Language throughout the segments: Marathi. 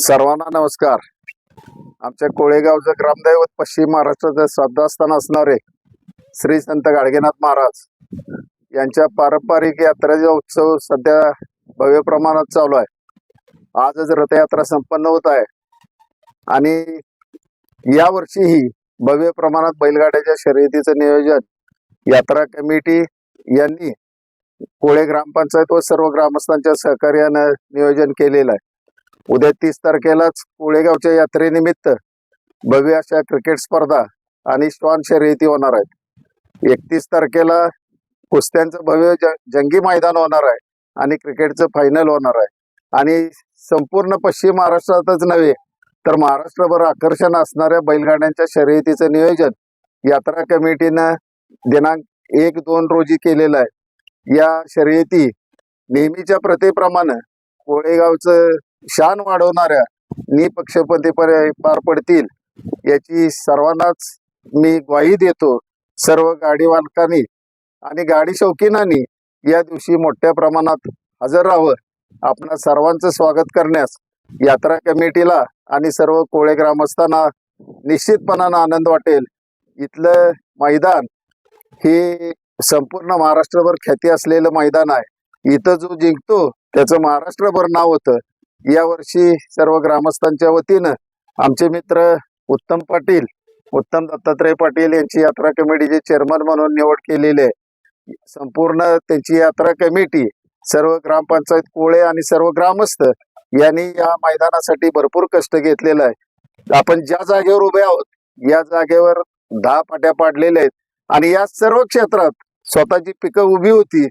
सर्वांना नमस्कार. आमच्या कोळेगावचं ग्रामदैवत पश्चिम महाराष्ट्राचं श्रद्धास्थान असणारे श्री संत गाडगेनाथ महाराज यांच्या पारंपरिक यात्रेचा उत्सव सध्या भव्य प्रमाणात चालू आहे. आजच रथयात्रा संपन्न होत आहे. आणि यावर्षीही भव्य प्रमाणात बैलगाड्याच्या शर्यतीचं नियोजन यात्रा कमिटी यांनी कोळे ग्रामपंचायत व सर्व ग्रामस्थांच्या सहकार्यानं नियोजन केलेलं आहे. उद्या तीस तारखेलाच कोळेगावच्या यात्रेनिमित्त भव्य अशा क्रिकेट स्पर्धा आणि श्वान शर्यती होणार आहेत. एकतीस तारखेला कुस्त्यांचं भव्य जंगी मैदान होणार आहे आणि क्रिकेटचं फायनल होणार आहे. आणि संपूर्ण पश्चिम महाराष्ट्रातच नव्हे तर महाराष्ट्रभर आकर्षण असणाऱ्या बैलगाड्यांच्या शर्यतीचं नियोजन यात्रा कमिटीनं दिनांक एक दोन रोजी केलेलं आहे. या शर्यती नेहमीच्या प्रथेप्रमाणे कोळेगावचं शान वाढवणाऱ्या निपक्षपातीपणे पार पडतील याची सर्वांनाच मी ग्वाही देतो. सर्व गाडी मालकांनी आणि गाडी शौकीनांनी या दिवशी मोठ्या प्रमाणात हजर राहावं. आपण सर्वांचं स्वागत करण्यास यात्रा कमिटीला आणि सर्व कोळे ग्रामस्थांना निश्चितपणानं आनंद वाटेल. इथलं मैदान हे संपूर्ण महाराष्ट्रभर ख्याती असलेलं मैदान आहे. इथं जो जिंकतो त्याचं महाराष्ट्रभर नाव होतं. यावर्षी सर्व ग्रामस्थांच्या वतीनं आमचे मित्र उत्तम पाटील उत्तम दत्तात्रय पाटील यांची यात्रा कमिटीचे चेअरमन म्हणून निवड केलेली आहे. संपूर्ण त्यांची यात्रा कमिटी सर्व ग्रामपंचायत कोळे आणि सर्व ग्रामस्थ यांनी या मैदानासाठी भरपूर कष्ट घेतलेला आहे. आपण ज्या जागेवर उभे आहोत या जागेवर दहा पाट्या पाडलेल्या आहेत आणि या सर्व क्षेत्रात स्वतःची पिकं उभी होती.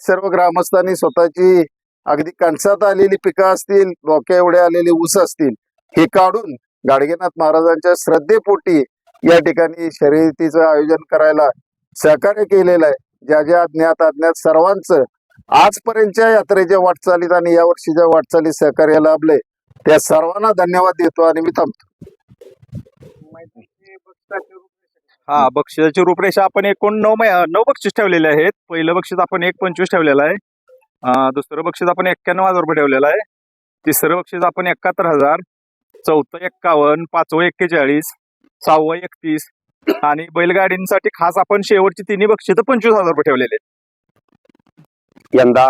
सर्व ग्रामस्थांनी स्वतःची अगदी कणसात आलेली पिकं असतील डोक्या एवढे आलेले ऊस असतील हे काढून गाडगेनाथ महाराजांच्या श्रद्धेपोटी या ठिकाणी शर्यतीचं आयोजन करायला सहकार्य केलेलं आहे. ज्या ज्या अज्ञात अज्ञात सर्वांचं आजपर्यंतच्या यात्रेच्या वाटचालीत आणि या वर्षीच्या वाटचालीत सहकार्य लाभले त्या सर्वांना धन्यवाद देतो आणि मी थांबतो. हा बक्षिसाची रूपरेषा आपण एकूण नऊ नऊ बक्षीस ठेवलेले आहेत. पहिलं बक्षीस आपण एक पंचवीस ठेवलेलं आहे. दुसरं बक्षीस आपण एक्क्याण्णव हजार रुपये ठेवलेलं आहे. तिसरं बक्षीस आपण एकाहत्तर हजार चौथं एक्कावन्न पाचवं एक्केचाळीस सहावं एकतीस आणि बैलगाडींसाठी खास आपण शेवटची तिन्ही बक्षीस पंचवीस हजार रुपये ठेवलेले यंदा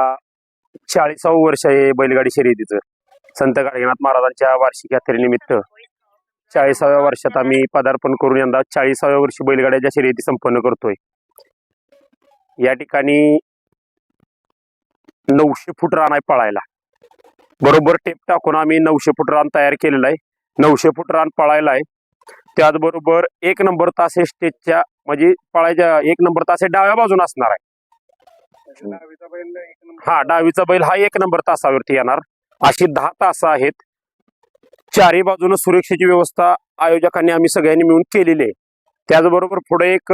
चाळीसावं वर्ष आहे बैलगाडी शर्यतीचं. संत गाडगेनाथ महाराजांच्या वार्षिक यात्रेनिमित्त चाळीसाव्या वर्षात आम्ही पदार्पण करून यंदा चाळीसाव्या वर्षी बैलगाड्याच्या शर्यती संपन्न करतोय. या ठिकाणी नऊशे फूट रान आहे पळायला. बरोबर टेप टाकून आम्ही नऊशे फूट रान तयार केलेलं आहे. नऊशे फूट रान पळायला आहे. त्याचबरोबर एक नंबर तास हे स्टेजच्या म्हणजे पळायच्या एक नंबर तास हे डाव्या बाजून असणार आहे. हा डावीचा बैल हा एक नंबर तासावरती येणार. अशी दहा तास आहेत. चारही बाजूनं सुरक्षेची व्यवस्था आयोजकांनी आम्ही सगळ्यांनी मिळून केलेली आहे. त्याचबरोबर पुढे एक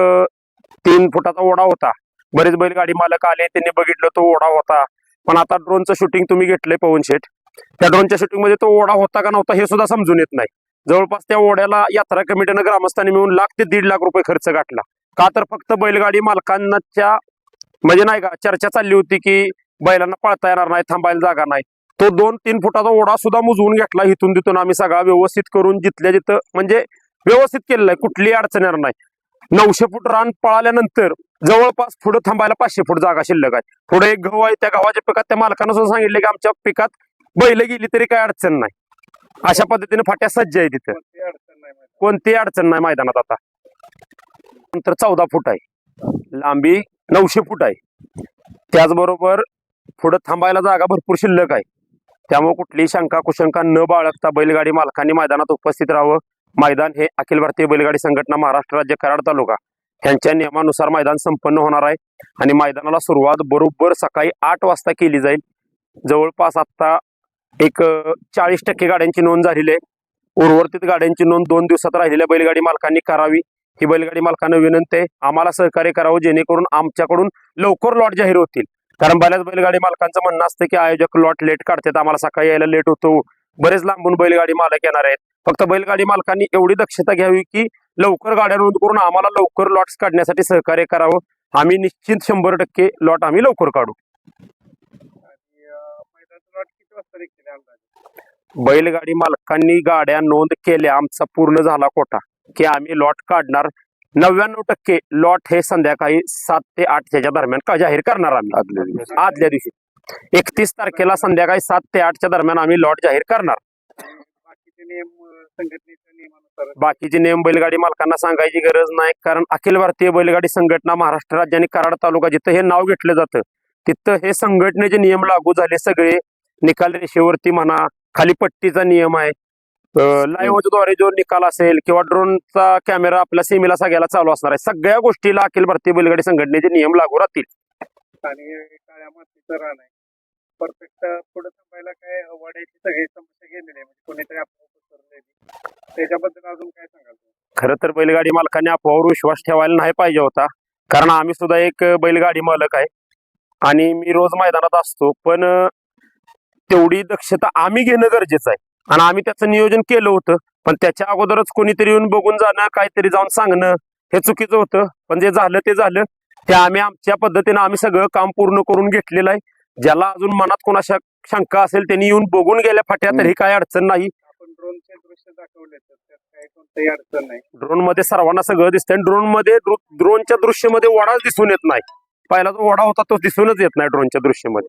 तीन फुटाचा ओढा होता. बरेच बैलगाडी मालक आले त्यांनी बघितलं तो ओढा होता. पण आता ड्रोनचं शूटिंग तुम्ही घेतलंय पवन शेठ. त्या ड्रोनच्या शूटिंगमध्ये तो ओढा होता का नव्हता हे सुद्धा समजून येत नाही. जवळपास त्या ओढ्याला यात्रा कमिटीनं ग्रामस्थांनी मिळून लाख ते दीड लाख रुपये खर्च गाठला का तर फक्त बैलगाडी मालकांच्या म्हणजे नाही का चर्चा चालली होती की बैलांना पळता येणार नाही थांबायला जागा नाही. तो दोन तीन फुटाचा ओढा सुद्धा मुजवून घेतला इथून तिथून आम्ही सगळा व्यवस्थित करून जिथल्या जिथं म्हणजे व्यवस्थित केलेला आहे कुठलीही अडचण येणार नाही. नऊशे फूट रान पळाल्यानंतर जवळपास पुढे थांबायला पाचशे फूट जागा शिल्लक आहे. पुढे एक गहू आहे त्या गव्हाच्या पिकात त्या मालकानं सुद्धा सांगितलं की आमच्या पिकात बैल गेली तरी काही अडचण नाही. अशा पद्धतीने फाट्या सज्ज आहे तिथं कोणतीही अडचण नाही मैदानात आता. नंतर चौदा फूट आहे. लांबी नऊशे फूट आहे. त्याचबरोबर पुढे थांबायला जागा भरपूर शिल्लक आहे. त्यामुळे कुठलीही शंका कुशंका न बाळगता बैलगाडी मालकांनी मैदानात उपस्थित राहावं. मैदान हे अखिल भारतीय बैलगाडी संघटना महाराष्ट्र राज्य कराड तालुका. यांच्या नियमानुसार मैदान संपन्न होणार आहे आणि मैदानाला सुरुवात बरोबर सकाळी आठ वाजता केली जाईल. जवळपास आता एक चाळीस टक्के गाड्यांची नोंद झालेली आहे. उर्वरित गाड्यांची नोंद दोन दिवसात राहिलेल्या बैलगाडी मालकांनी करावी. ही बैलगाडी मालकांना विनंती आहे आम्हाला सहकार्य करावं जेणेकरून आमच्याकडून लवकर लॉट जाहीर होतील. कारण बऱ्याच बैलगाडी मालकांचं म्हणणं असतं की आयोजक लॉट लेट काढतात आम्हाला सकाळी यायला लेट होतो. बरेच लांबून बैलगाडी मालक येणार आहेत. फक्त बैलगाडी मालकांनी एवढी दक्षता घ्यावी की लवकर गाड्या नोंद करून आम्हाला लवकर लॉट्स काढण्यासाठी सहकार्य करावं. आम्ही निश्चित शंभर टक्के लॉट आम्ही लवकर काढू. बैलगाडी मालकांनी गाड्या नोंद केल्या आमचा पूर्ण झाला कोटा. की आम्ही लॉट काढणार. नव्याण्णव टक्के लॉट हे संध्याकाळी सात ते आठच्या दरम्यान का जाहीर करणार आम्ही? आदल्या दिवशी. एकतीस तारखेला संध्याकाळी सात ते आठच्या दरम्यान आम्ही लॉट जाहीर करणार. बाकीचे नियम बैलगाडी मालकांना सांगायची गरज नाही कारण अखिल भारतीय बैलगाडी संघटना महाराष्ट्र राज्य आणि कराड तालुका जिथं हे नाव घेतलं जातं तिथं हे संघटनेचे नियम लागू झाले सगळे. निकाल रेषेवरती म्हणा खाली पट्टीचा नियम आहे. लाईव्हद्वारे जो निकाल असेल किंवा ड्रोनचा कॅमेरा आपल्या सीमेला सगळ्याला चालू असणार आहे. सगळ्या गोष्टीला अखिल भारतीय बैलगाडी संघटनेचे नियम लागू राहतील. आणि काळ्या मातीचं रान आहे. परफेक्ट पुढे थांबायला काय वाड्याची सगळी समस्या गेलेली आहे. म्हणजे कोणीतरी आपण पसरलेली त्याच्याबद्दल अजून काय सांगाल खरं तर बैलगाडी मालकाने अफवावर विश्वास ठेवायला नाही पाहिजे होता. कारण आम्ही सुद्धा एक बैलगाडी मालक आहे. आणि मी रोज मैदानात असतो. पण तेवढी दक्षता आम्ही घेणं गरजेचं आहे. आणि आम्ही त्याचं नियोजन केलं होतं. पण त्याच्या अगोदरच कोणीतरी येऊन बघून जाणं काहीतरी जाऊन सांगणं हे चुकीचं होतं. पण जे झालं ते झालं. ते आम्ही आमच्या पद्धतीनं आम्ही सगळं काम पूर्ण करून घेतलेलं आहे. ज्याला अजून मनात कोणाच्या शंका असेल त्यांनी येऊन बघून गेल्या फाट्या तरी काही अडचण नाही. आपण ड्रोनचे दृश्य दाखवले तर त्यात काही कोणतीही अडचण नाही. ड्रोनमध्ये सर्वांना सगळं दिसतंय. ड्रोनमध्ये ड्रोनच्या दृश्यमध्ये वडाच दिसून येत नाही. पहिला जो वडा होता तो दिसूनच येत नाही ड्रोनच्या दृश्यमध्ये.